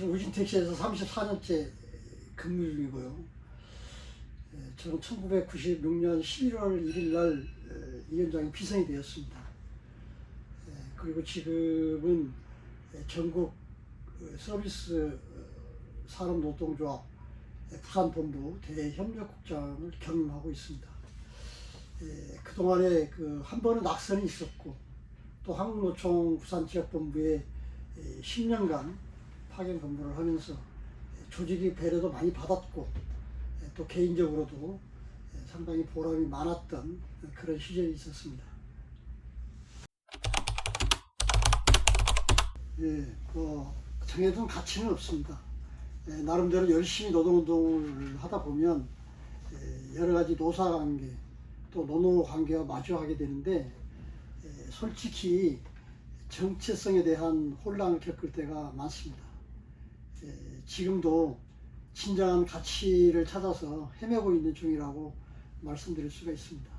지금 우진택시에서 34년째 근무 중이고요. 에, 저는 1996년 11월 1일 날 에, 이 현장에 비선이 되었습니다. 에, 그리고 지금은 에, 전국 어, 서비스 어, 산업노동조합 에, 부산본부 대협력국장을 겸임하고 있습니다. 에, 그동안에 그 한 번은 낙선이 있었고 또 한국노총 부산지역본부에 에, 10년간 파견 근무를 하면서 에, 조직의 배려도 많이 받았고 에, 또 개인적으로도 에, 상당히 보람이 많았던 그런 시절이 있었습니다. 예, 뭐 정해둔 가치는 없습니다. 예, 나름대로 열심히 노동운동을 하다 보면 예, 여러 가지 노사관계 또 노노 관계와 마주하게 되는데 예, 솔직히 정체성에 대한 혼란을 겪을 때가 많습니다. 예, 지금도 진정한 가치를 찾아서 헤매고 있는 중이라고 말씀드릴 수가 있습니다.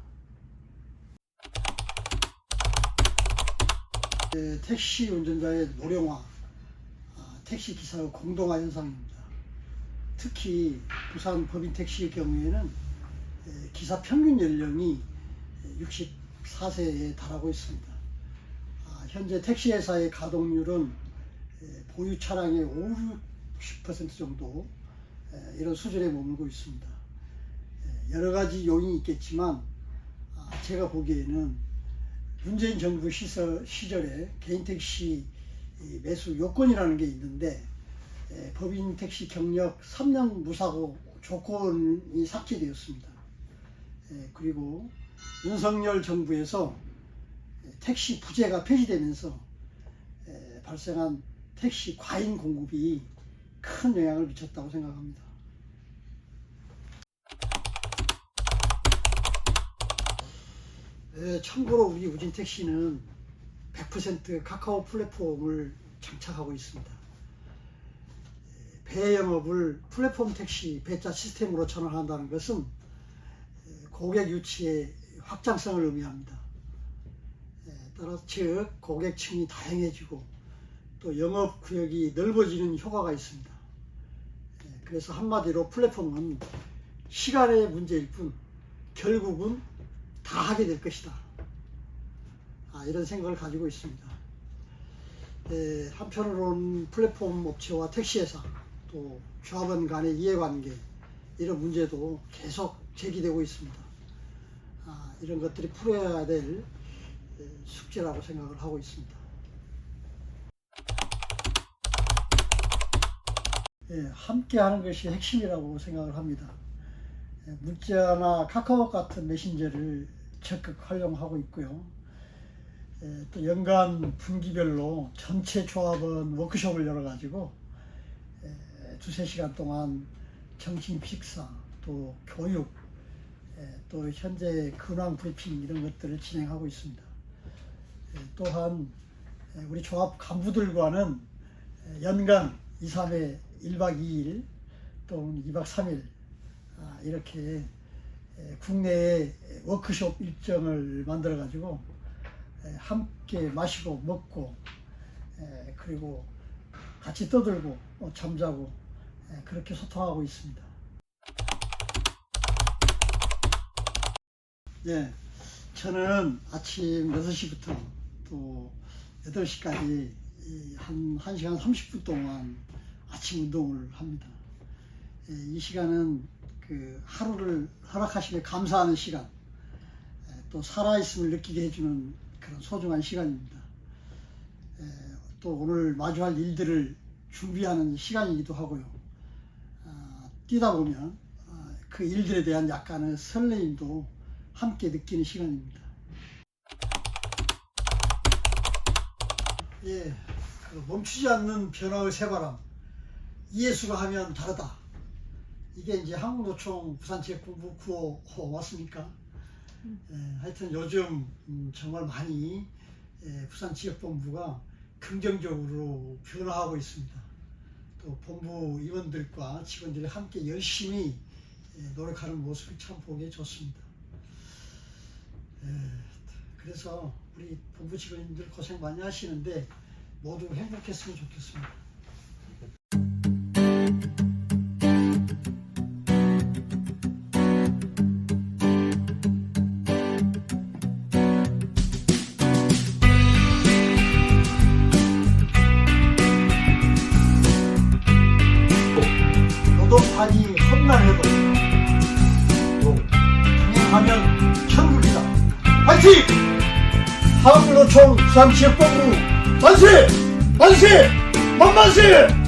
예, 택시 운전자의 노령화, 아, 택시 기사의 공동화 현상입니다. 특히 부산 법인 택시의 경우에는 예, 기사 평균 연령이 64세에 달하고 있습니다. 아, 현재 택시 회사의 가동률은 예, 보유 차량의 5, 60% 정도 예, 이런 수준에 머물고 있습니다. 예, 여러 가지 요인이 있겠지만 아, 제가 보기에는 문재인 정부 시설, 시절에 개인 택시 이 매수 요건이라는 게 있는데 에, 법인 택시 경력 3년 무사고 조건이 삭제되었습니다. 에, 그리고 윤석열 정부에서 에, 택시 부재가 폐지되면서 에, 발생한 택시 과잉 공급이 큰 영향을 미쳤다고 생각합니다. 에, 참고로 우리 우진 택시는 100% 카카오 플랫폼을 장착하고 있습니다. 에, 배 영업을 플랫폼 택시 배차 시스템으로 전환한다는 것은 에, 고객 유치의 확장성을 의미합니다. 에, 따라서 즉 고객층이 다양해지고 또 영업 구역이 넓어지는 효과가 있습니다. 에, 그래서 한마디로 플랫폼은 시간의 문제일 뿐 결국은 다 하게 될 것이다. 아, 이런 생각을 가지고 있습니다. 에, 한편으로는 플랫폼 업체와 택시회사 또 조합원 간의 이해관계 이런 문제도 계속 제기되고 있습니다. 아, 이런 것들이 풀어야 될 에, 숙제라고 생각을 하고 있습니다. 예, 함께 하는 것이 핵심이라고 생각을 합니다. 예, 문자나 카카오 같은 메신저를 적극 활용하고 있고요. 예, 또 연간 분기별로 전체 조합원 워크숍을 열어가지고 예, 두세 시간 동안 정신 식사, 또 교육, 예, 또 현재 근황 브리핑 이런 것들을 진행하고 있습니다. 예, 또한 예, 우리 조합 간부들과는 예, 연간 2, 3회 1박 2일 또는 2박 3일 아, 이렇게 에, 국내에 워크숍 일정을 만들어 가지고 함께 마시고 먹고 에, 그리고 같이 떠들고 어, 잠자고 에, 그렇게 소통하고 있습니다. 예, 저는 아침 6시부터 또 8시까지 한 1시간 30분 동안 아침 운동을 합니다. 예, 이 시간은 그 하루를 허락하시며 감사하는 시간, 에, 또 살아있음을 느끼게 해주는 그런 소중한 시간입니다. 에, 또 오늘 마주할 일들을 준비하는 시간이기도 하고요. 아, 뛰다 보면 아, 그 일들에 대한 약간의 설레임도 함께 느끼는 시간입니다. 예, 그 멈추지 않는 변화의 새바람, 이해수가 하면 다르다. 이게 이제 한국노총 부산지역본부 구호 맞습니까? 예, 하여튼 요즘 음, 정말 많이 예, 부산지역본부가 긍정적으로 변화하고 있습니다. 또 본부 임원들과 직원들이 함께 열심히 예, 노력하는 모습이 참 보기 좋습니다. 그래서 우리 본부 직원님들 고생 많이 하시는데 모두 행복했으면 좋겠습니다. 노동판이 험난해도 강행하면 천국이다. 화이팅! 하원노총 수상지역본부 만세! 만세! 만만세!